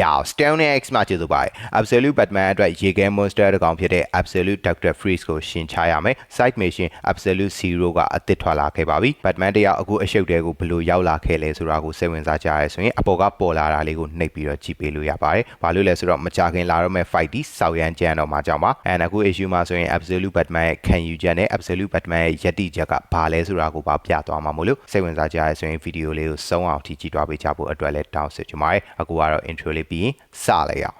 Yow Stone X မှာကျေးဇူးပါတယ် Absolute Batman အတွက်ရေခဲ monster တစ်ကောင်ဖြစ်တဲ့ Absolute Dr. Freeze ကိုရှင်းချရမယ် Side Mission Absolute Zero ကအသစ်ထွက်လာခဲ့ပါပြီ Batman တယောက်အခုအရှုပ်တဲကိုဘယ်လိုရောက်လာခဲ့လဲဆိုတာကိုစိတ်ဝင်စားကြရဲဆိုရင်အပေါ်ကပေါ်လာတာလေးကိုနှိပ်ပြီးတော့ကြည့်ပေးလို့ရပါတယ်ဘာလို့လဲဆိုတော့မကြခင်လာတော့မဲ့ fight ဒီစောက်ရမ်းကြမ်းတော့မှာကြောင့်ပါ and အခု issue မှာဆိုရင် Absolute Batman ရဲ့ခံယူချက်နဲ့ Absolute Batman ရဲ့ယက်တိချက်ကဘာလဲဆိုတာကိုပါပြသွားမှာမို့လို့စိတ်ဝင်စားကြရဲဆိုရင်ဗီဒီယိုလေးကိုစုံအောင်ထိကြည့်သွားပေးကြဖို့အတွက်လည်းတောင်းဆိုချင်ပါတယ်အခုကတော့ intro လေးပြီးရင်စလိုက်ရအောင်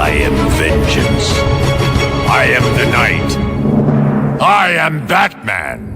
I am vengeance. I am the night. I am Batman.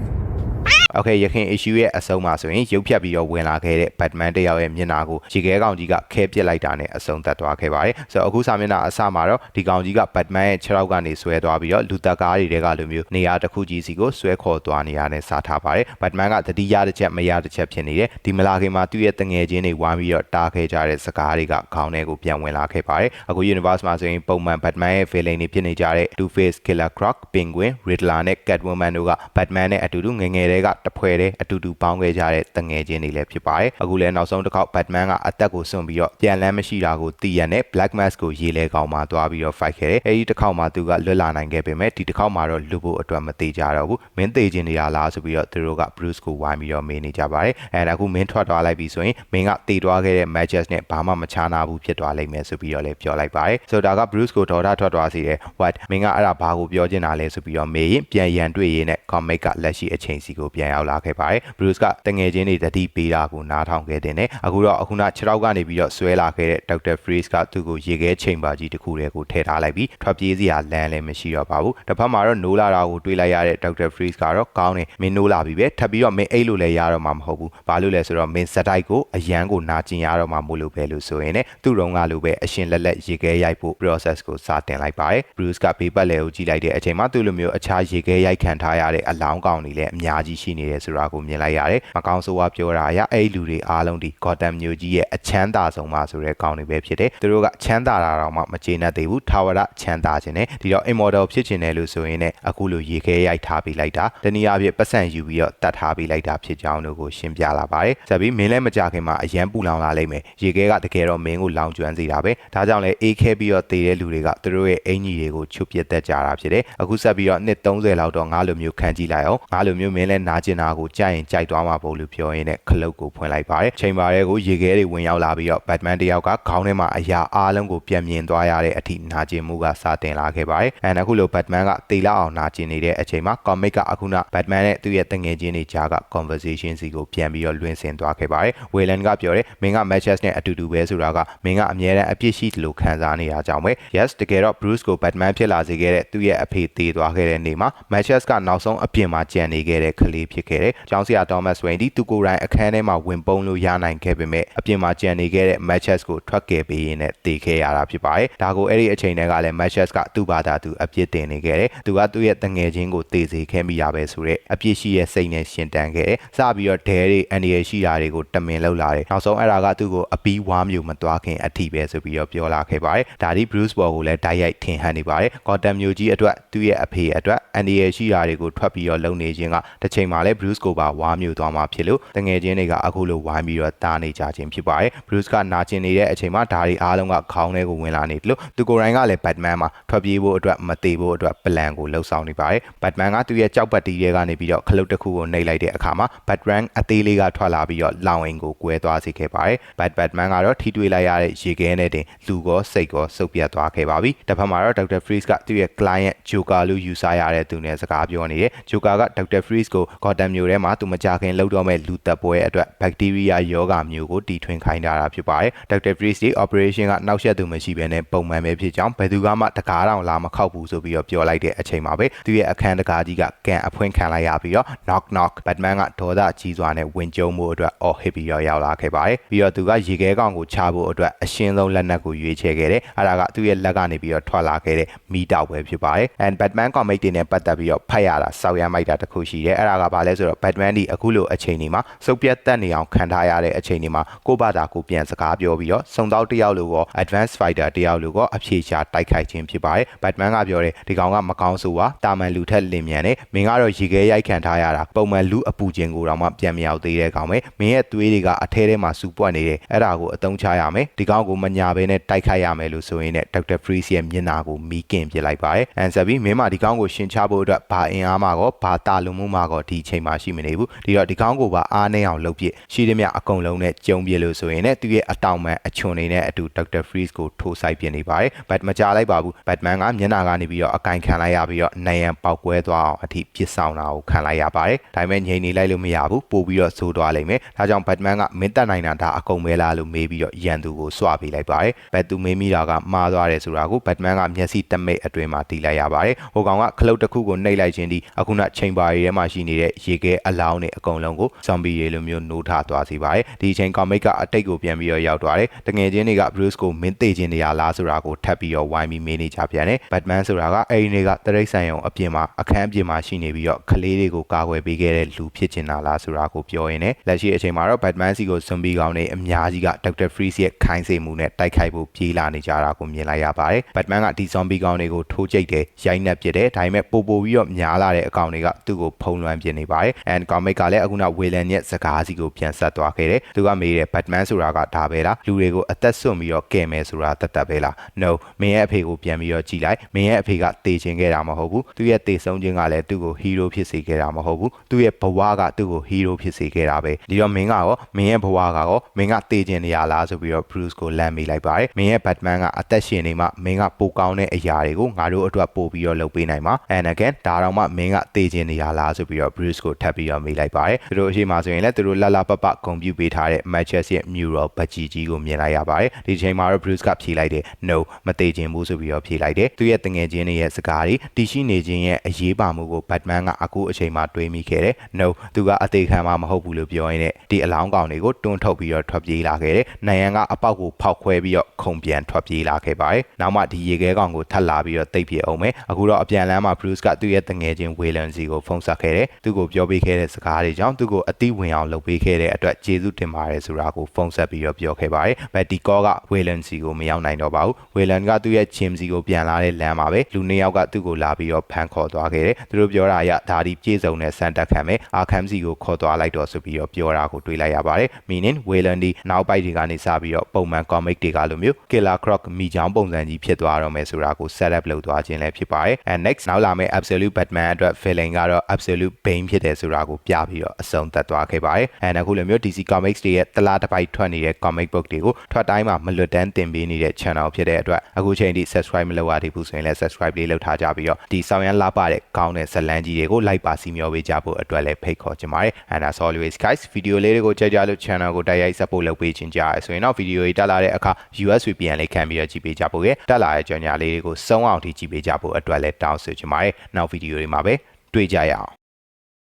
Okay ရခင် issue ရဲ့အဆုံးမှာဆိုရင်ရုပ်ဖြတ်ပြီးတော့ဝင်လာခဲ့တဲ့ Batman တယောက်ရဲ့မျက်နှာကိုရေခဲကောင်ကြီးကခဲပစ်လိုက်တာနဲ့အဆုံးသတ်သွားခဲ့ပါတယ်။ဆိုတော့အခုစာမျက်နှာအစမှာတော့ဒီကောင်ကြီးက Batman ရဲ့ခြေထောက်ကနေဆွဲသွားပြီးတော့လူသက်ကားတွေကလိုမျိုးနေရာတစ်ခုကြီးစီကိုဆွဲခေါ်သွားနေရတဲ့စားထားပါတယ်။ Batman ကတတိယတစ်ချက်မရတစ်ချက်ဖြစ်နေတယ်။ဒီမလာခင်မှာသူ့ရဲ့တငယ်ချင်းတွေဝိုင်းပြီးတော့တားခဲ့ကြတဲ့စကားတွေကခေါင်းထဲကိုပြန်ဝင်လာခဲ့ပါတယ်။အခု universe မှာဆိုရင်ပုံမှန် Batman ရဲ့ villain တွေဖြစ်နေကြတဲ့ Two-Face, Killer Croc, Penguin, Riddler နဲ့ Catwoman တို့က Batman နဲ့အတူတူငယ်ငယ်တွေကတဖွဲတဲ့အတူတူပေါင်းခဲ့ကြတဲ့တငယ်ချင်းတွေလည်းဖြစ်ပါတယ်။အခုလည်းနောက်ဆုံးတစ်ခေါက် Batman ကအသက်ကိုစွန့်ပြီးတော့ပြန်လန်းမရှိတာကိုသိရတဲ့ Black Mask ကိုရေလဲကောင်မှသွားပြီးတော့ fight ခဲ့တယ်။အဲဒီတစ်ခေါက်မှသူကလွတ်လာနိုင်ခဲ့ပေမဲ့ဒီတစ်ခေါက်မှတော့လူဖို့အတွက်မသေးကြတော့ဘူး။မင်းသေးခြင်းနေရလားဆိုပြီးတော့သူတို့က Bruce ကိုဝိုင်းပြီးတော့မေးနေကြပါတယ်။အဲဒါအခုမင်းထွက်သွားလိုက်ပြီဆိုရင်မင်းကတည်သွားခဲ့တဲ့ matches နဲ့ဘာမှမချာနာဘူးဖြစ်သွားလိမ့်မယ်ဆိုပြီးတော့လည်းပြောလိုက်ပါတယ်။ဆိုတော့ဒါက Bruce ကိုဒေါ်တာထွက်သွားစေတယ်။ What မင်းကအဲ့ဒါဘာကိုပြောချင်တာလဲဆိုပြီးတော့မေးရင်ပြန်ရန်တွေ့ရေးနဲ့ comic ကလက်ရှိအချိန်စီကိုပြန်ရောက်လာခဲ့ပါတယ်။ Bruce ကတငယ်ချင်းတွေတတိပေးတာကိုနားထောင်ခဲ့တဲ့နဲ့အခုတော့အခုန6ရောက်ကနေပြီးတော့ဆွဲလာခဲ့တဲ့ Dr. Freeze ကသူ့ကိုရေခဲချိန်ပါကြီးတစ်ခုတည်းကိုထည့်ထားလိုက်ပြီးထွက်ပြေးစရာလမ်းလည်းမရှိတော့ပါဘူး။တစ်ဖက်မှာတော့နိုးလာတာကိုတွေးလိုက်ရတဲ့ Dr. Freeze ကတော့ကောင်းတယ်မင်းနိုးလာပြီပဲထပ်ပြီးတော့မင်းအိတ်လို့လည်းရတော့မှာမဟုတ်ဘူး။ဘာလို့လဲဆိုတော့မင်းစတိုက်ကိုအရန်ကိုနာကျင်ရတော့မှာမို့လို့ပဲလို့ဆိုရင်ねသူ့တုံးကလိုပဲအရှင်လက်လက်ရေခဲရိုက်ဖို့ process ကိုစတင်လိုက်ပါတယ်။ Bruce ကဘေးပတ်လဲကိုကြည့်လိုက်တဲ့အချိန်မှာသူ့လိုမျိုးအခြားရေခဲရိုက်ခံထားရတဲ့အလောင်းကောင်တွေလည်းအများကြီးရှိနေတယ်ဆိုတာကိုမြင်လိုက်ရတယ်။မကောင်းဆိုးဝါးပြောတာအရအဲ့ဒီလူတွေအားလုံးဒီ Gotham မျိုးကြီးရဲ့အချမ်းသာဆုံးပါဆိုတဲ့ကောင်တွေပဲဖြစ်တယ်။သူတို့ကချမ်းသာတာတော့မှမကျေနပ်သေးဘူး။ထာဝရချမ်းသာခြင်းနဲ့ဒီတော့ immortal ဖြစ်ခြင်းတယ်လို့ဆိုရင်လည်းအခုလိုရေခဲရိုက်ထားပြီးလိုက်တာတနည်းအားဖြင့်ပတ်စံယူပြီးတော့တတ်ထားပြီးလိုက်တာဖြစ်ကြောင်းတို့ကိုရှင်းပြလာပါတယ်။ဆက်ပြီးမင်းလည်းမကြခင်မှာအရန်ပူလောင်လာလိမ့်မယ်။ရေခဲကတကယ်တော့မင်းကိုလောင်ကျွမ်းစေတာပဲ။ဒါကြောင့်လည်းအေးခဲပြီးတော့တည်တဲ့လူတွေကသူတို့ရဲ့အင်ကြီးတွေကိုချုပ်ပြတ်တတ်ကြတာဖြစ်တယ်။အခုဆက်ပြီးတော့နှစ်30လောက်တော့ငါလိုမျိုးခံကြည့်လိုက်အောင်။ငါလိုမျိုးမင်းလည်းနာကျင်တာကိုကြိုက်ရင်ကြိုက်သွားမှာပေါ့လို့ပြောရင်းနဲ့ခလုတ်ကိုဖွင့်လိုက်ပါတယ်။ချိန်ပါတဲ့ကိုရေခဲတွေဝင်ရောက်လာပြီးတော့ဘတ်မန်တယောက်ကခေါင်းထဲမှာအရာအားလုံးကိုပြန်မြင်သွားရတဲ့အထိနာကျင်မှုကစတင်လာခဲ့ပါတယ်။အဲအခုလိုဘတ်မန်ကတေလောက်အောင်နာကျင်နေတဲ့အချိန်မှာကောမစ်ကအခုနဘတ်မန်နဲ့သူ့ရဲ့တငယ်ချင်းတွေကြားက conversation စီကိုပြန်ပြီးတော့လွှင့်ဆင်သွားခဲ့ပါတယ်။ဝေလန်ကပြောတယ်မင်းက matches နဲ့အတူတူပဲဆိုတာကမင်းကအမြဲတမ်းအပြစ်ရှိတယ်လို့ခံစားနေရကြောင်းပဲ။ Yes တကယ်တော့ Bruce ကို Batman ဖြစ်လာစေခဲ့တဲ့သူ့ရဲ့အဖေသေးသွားခဲ့တဲ့နေ့မှာ matches ကနောက်ဆုံးအပြင်မှာကြံနေခဲ့တဲ့ကလေးဖြစ်ခဲ့တယ်။ကျောင်းဆရာ Thomas Wayne ဒီသူကိုယ်တိုင်အခန်းထဲမှာဝင်ပုံလို့ရနိုင်ခဲ့ပေမဲ့အပြင်မှာကြံနေခဲ့တဲ့ matches ကိုထွက်ခဲ့ပေးရင်းနဲ့တေခဲ့ရတာဖြစ်ပါတယ်။ဒါကိုအဲ့ဒီအချိန်တည်းကလည်း matches ကသူ့ဘာသာသူအပြစ်တင်နေခဲ့တယ်။သူကသူ့ရဲ့တငယ်ချင်းကိုတေစေခဲ့မိတာပဲဆိုတော့အပြစ်ရှိရဲ့စိတ်နဲ့ရှင်တန်ခဲ့တယ်။စပြီးတော့ဒဲတွေအန်ဒီရရှိတာတွေကိုတမင်လောက်လာတယ်။နောက်ဆုံးအဲ့ဒါကသူ့ကိုအပီးဝါမျိုးမသွားခင်အထိပဲဆိုပြီးတော့ပြောလာခဲ့ပါတယ်။ဒါဒီ Bruce ဘော်ကိုလည်းတိုက်ရိုက်ထင်ဟန်နေပါတယ်။ Gotham မျိုးကြီးအတွက်သူ့ရဲ့အဖေအတွက်အန်ဒီရရှိတာတွေကိုထွက်ပြီးတော့လုံနေခြင်းကတစ်ချိန်မှာလည်း Bruce ကိုပါဝါမျိုးသွားမှာဖြစ်လို့တငယ်ချင်းတွေကအခုလိုဝိုင်းပြီးတော့တားနေကြခြင်းဖြစ်ပါတယ်။ Bruce ကနာကျင်နေတဲ့အချိန်မှာဒါတွေအားလုံးကခေါင်းထဲကိုဝင်လာနေတယ်လို့သူကိုယ်တိုင်ကလည်း Batman မှာထွက်ပြေးဖို့အတွက်မသေးဖို့အတွက် plan ကိုလှုပ်ဆောင်နေပါတယ်။ Batman ကသူ့ရဲ့ကြောက်ပတ်တီးတွေကနေပြီးတော့ခလုတ်တစ်ခုကိုနှိပ်လိုက်တဲ့အခါမှာ Batman အသေးလေးကထွက်လာပြီးတော့လောင်အိမ်ကိုကွဲသွားစေခဲ့ပါတယ်။ Bat Batman ကတော့ထိတွေ့လိုက်ရတဲ့ရေခဲနဲ့တင်လူကောစိတ်ကောစုပ်ပြတ်သွားခဲ့ပါပြီ။တစ်ဖက်မှာတော့ Dr. Freeze ကသူ့ရဲ့ client Joker လို့ယူဆရတဲ့သူနဲ့စကားပြောနေတယ်။ Joker က Dr. Freeze ကို Gotham မြို့ထဲမှာသူမကြခင်လှုပ်တော့မဲ့လူသက်ပွဲအတွက် bacteria ယောဂါမျိုးကိုတီထွင်ခိုင်းထားတာဖြစ်ပါတယ်။ Dr. Freeze ဒီ operation ကနောက်ဆက်သူမရှိဘဲနဲ့ပုံမှန်ပဲဖြစ်ကြောင်းဘယ်သူကမှတကားတောင်လာမခောက်ဘူးဆိုပြီးတော့ပြောလိုက်တဲ့အချိန်မှာပဲသူရဲ့အခန်းတကာကြီးကကန်အဖွင့်ခံလိုက်ရပြီးတော့ knock knock Batman ကဒေါသကြီးစွာနဲ့ဝင်ကျုံမှုအတွက်အော်ဟစ်ပြီးတော့ရောက်လာခဲ့ပါတယ်ပြီးတော့သူကရေခဲကောင်ကိုချဖို့အတွက်အရှင်းဆုံးလက်နက်ကိုရွေးချယ်ခဲ့တယ်အဲ့ဒါကသူ့ရဲ့လက်ကနေပြီးတော့ထွက်လာခဲ့တဲ့မီတောက်ပဲဖြစ်ပါတယ် and Batman comic တွေနဲ့ပတ်သက်ပြီးတော့ဖတ်ရတာစောက်ရမ်းမိုက်တာတစ်ခုရှိတယ်အဲ့ဒါကဘာလဲလဲဆိုတော့ Batman ဒီအခုလိုအချိန်ဒီမှာစုပ်ပြတ်တက်နေအောင်ခံထားရတဲ့အချိန်ဒီမှာကိုယ့်ဘာသာကိုပြန်စကားပြောပြီးတော့စုံတော့တယောက်လိုကော Advanced Fighter တယောက်လိုကောအဖြေရှာတိုက်ခိုက်ခြင်းဖြစ်ပါတယ် Batman ကပြောတယ်ဒီကောင်ကမကောင်းဆိုပါတာမန်လူထက်လင်မြန်တယ်မင်းကတော့ရေခဲရိုက်ခံထားရတာပုံမှန်လူအပူချင်းကိုတော့မှပြန်မရောက်သေးတဲ့ကောင်ပဲမင်းရဲ့သွေးတွေကအထဲထဲမှာစူပွက်နေတယ်အဲ့ဒါကိုအသုံးချရမယ်ဒီကောင်ကိုမညာဘဲနဲ့တိုက်ခိုက်ရမယ်လို့ဆိုရင်လည်း Dr. Freeze ရဲ့မျက်နှာကိုမီးကင်ပြစ်လိုက်ပါတယ်အန်ဆာပြီးမင်းမဒီကောင်ကိုရှင်းချဖို့အတွက်ဘာအင်အားမှကောဘာတာလုံမှုမှကောဒီအချိန်မှာရှိမနေဘူးဒီတော့ဒီကောင်ကိုပါအားနေအောင်လုပ်ပြစ်ရှိသမျှအကုန်လုံးနဲ့ကြုံပြစ်လို့ဆိုရင်လည်းသူရဲ့အတောင်ပံအချွန်နေနဲ့အတူ Dr. Freeze ကိုထိုးဆိုင်ပြစ်နေပါတယ်ဘတ်မကြလိုက်ပါဘူး Batman ကမျက်နှာကနေပြီးတော့အကင်ခံလိုက်ရပြီးတော့နယံပေါက်ကွဲသွားအောင်အထိပြစ်ဆောင်တာကိုခံလိုက်ရပါတယ်ဒါပေမဲ့ငြိမ်နေလိုက်လို့မရဘူးပို့ပြီးတော့ဆိုးသွားလိမ့်မယ်ဒါကြောင့် Batman ကမင်းတက်နိုင်တာဒါအကုန်ပဲလားလို့မေးပြီးတော့ရန်သူကိုစွပေးလိုက်ပါတယ်ဘတ်သူမေးမိတာကမှားသွားတယ်ဆိုတာကို Batman ကမျက်စိတမိတ်အတွင်မှာတီးလိုက်ရပါတယ်ဟိုကောင်ကခလုတ်တစ်ခုကိုနှိပ်လိုက်ခြင်းဒီအခုနချိန်ပါရီထဲမှာရှိနေတဲ့ရေခဲအလောင်းတွေအကုန်လုံးကိုဇွန်ဘီရေလိုမျိုးနိုးထသွားစေပါတယ်ဒီအချိန် comic ကအတိတ်ကိုပြန်ပြီးတော့ရောက်သွားတယ်တငယ်ချင်းတွေက Bruce ကိုမင်းသိခြင်းနေရလားဆိုတာကိုထပ်ပြီးတော့ဝိုင်းပြီးမေးနေကြပြန်တယ် Batman ဆိုတာကအဲ့ဒီတွေကတရိတ်ဆိုင်ရုံအပြင်မှာအခန်းအပြင်မှာရှိနေပြီးတော့ကလေးတွေကိုကာကွယ်ပေးခဲ့တဲ့လူဖြစ်ချင်တာလားဆိုတာကိုပြောရင်းနဲ့လက်ရှိအချိန်မှာတော့ Batman စီကို zombie ကောင်တွေအများကြီးက Dr. Freeze ရဲ့ခိုင်းစေမှုနဲ့တိုက်ခိုက်ဖို့ပြေးလာနေကြတာကိုမြင်လိုက်ရပါတယ် Batman ကဒီ zombie ကောင်တွေကိုထိုးကြိတ်တယ်ရိုက်နှက်ပစ်တယ်ဒါပေမဲ့ပို့ပို့ပြီးတော့များလာတဲ့အကောင်တွေကသူ့ကိုဖုံးလွှမ်းပစ်နေပါတယ် and comic ကလည်းအခုန Wayland ရဲ့စကားစီကိုပြန်ဆက်သွားခဲ့တယ်သူကမေးတယ် Batman ဆိုတာကဒါပဲလားလူတွေကိုအသက်ဆွပြီးတော့ကယ်မယ်ဆိုတာတတ်တတ်ပဲလား no မင်းရဲ့အဖေကိုပြန်ပြီးတော့ကြည်လိုက်မင်းရဲ့အဖေကတေခြင်းခဲ့တာမဟုတ်ဘူးသူရဲ့တေဆုံးခြင်းကလည်းသူ့ကို hero ဖြစ်စေခဲ့တာမဟုတ်ဘူးသူ့ရဲ့ဘဝကသူ့ကို hero ဖြစ်စေခဲ့တာပဲဒီတော့မင်းကရောမင်းရဲ့ဘဝကရောမင်းကတေခြင်းနေရလားဆိုပြီးတော့ Bruce ကိုလမ်းမိလိုက်ပါတယ်မင်းရဲ့ Batman ကအသက်ရှင်နေမှမင်းကပိုကောင်းတဲ့အရာတွေကိုငါတို့အတွက်ပို့ပြီးတော့လုပ်ပေးနိုင်မှာ and again ဒါတော့မှမင်းကတေခြင်းနေရလားဆိုပြီးတော့ Bruce ကိုထပ်ပြီးတော့မိလိုက်ပါတယ်သူတို့အရှိမဆိုရင်လည်းသူတို့လလပပဂုံပြူပေးထားတဲ့ matches ရဲ့ mural ဘကြီးကြီးကိုမြင်လိုက်ရပါတယ်ဒီချိန်မှာတော့ Bruce ကဖြေလိုက်တယ် no မတေခြင်းဘူးဆိုပြီးတော့ဖြေလိုက်တယ်သူရဲ့တငယ်ချင်းတွေရဲ့စကားတွေတရှိနေခြင်းရဲ့အရေးပါမှုကို Batman ကအခုအချိန်မှာတွေးမိခဲ့တယ် no သူကအသေးခံမှာမဟုတ်ဘူးလို့ပြောရင်းနဲ့ဒီအလောင်းကောင်တွေကိုတွန်းထုတ်ပြီးတော့ထွက်ပြေးလာခဲ့တယ်နိုင်ရန်ကအပေါက်ကိုဖောက်ခွဲပြီးတော့ခုံပြန်ထွက်ပြေးလာခဲ့ပါတယ်နောက်မှဒီရေခဲကောင်ကိုထပ်လာပြီးတော့တိတ်ပြေအောင်မယ်အခုတော့အပြန်လမ်းမှာ Bruce ကသူ့ရဲ့တငယ်ချင်း Wayland စီကိုဖုန်းဆက်ခဲ့တယ်သူ့ကိုပြောပေးခဲ့တဲ့စကားတွေကြောင့်သူ့ကိုအတိဝင်အောင်လုပ်ပေးခဲ့တဲ့အတွက်ကျေးဇူးတင်ပါတယ်ဆိုတာကိုဖုန်းဆက်ပြီးတော့ပြောခဲ့ပါတယ်ဘက်ဒီကောက Wayland စီကိုမရောက်နိုင်တော့ပါဘူး Wayland ကသူ့ရဲ့ gym စီကိုပြန်လာတဲ့လမ်းမှာပဲလူနှစ်ယောက်ကသူ့ကိုလာပြီးတော့ဖမ်းခေါ်သွားခဲ့တယ်သူတို့ပြောတာအရဒါဒီပြေဆုံးတဲ့စံတက်ခံမဲ့အာခမ်စီကိုခေါ်သွားလိုက်တော့ဆိုပြီးတော့ပြောတာကိုတွေးလိုက်ရပါတယ် meaning Wayland ဒီနောက်ပိုက်တွေကနေစပြီးတော့ပုံမှန် comic တွေကလိုမျိုး Killer Croc မိချောင်းပုံစံကြီးဖြစ်သွားတော့မယ်ဆိုတာကို set up လုပ်သွားခြင်းလည်းဖြစ်ပါတယ် and next နောက်လာမယ့် Absolute Batman အတွက် villain ကတော့ Absolute Bane ဖြစ်တယ်ဆိုတာကိုပြပြီးတော့အဆုံးသတ်သွားခဲ့ပါတယ် and အခုလိုမျိုး DC Comics တွေရဲ့တလားတစ်ပိုက်ထွက်နေတဲ့ comic book တွေကိုထွက်တိုင်းမှာမလွတ်တမ်းတင်ပေးနေတဲ့ channel ဖြစ်တဲ့အတွက်အခုချိန်ထိ subscribe မလုပ်ရသေးဘူးဆိုရင်လည်း subscribe လေးလုပ်ထားကြပြီးတော့ဒီဆောင်ရမ်းလာပါတဲ့ကောင်းတဲ့ဇတ်လန်းကြီးတွေကို like ပါစီမျောပေးကြဖို့အတွက်လည်းဖိတ်ခေါ်ချင်ပါတယ် and as always guys video လေးတွေကိုကြိုက်ကြလို့ channel ကိုတိုက်ရိုက် support လုပ်ပေးခြင်းကြရဆိုရင်တော့ video တွေတက်လာတဲ့အခါ US VPN လေးခံပြီးတော့ကြည့်ပေးကြဖို့ရတက်လာတဲ့ကြော်ညာလေးတွေကိုစုံအောင်ထိကြည့်ပေးကြဖို့အတွက်လည်းတောင်းဆိုချင်ပါတယ်နောက် video တွေမှာပဲတွေ့ကြရအောင်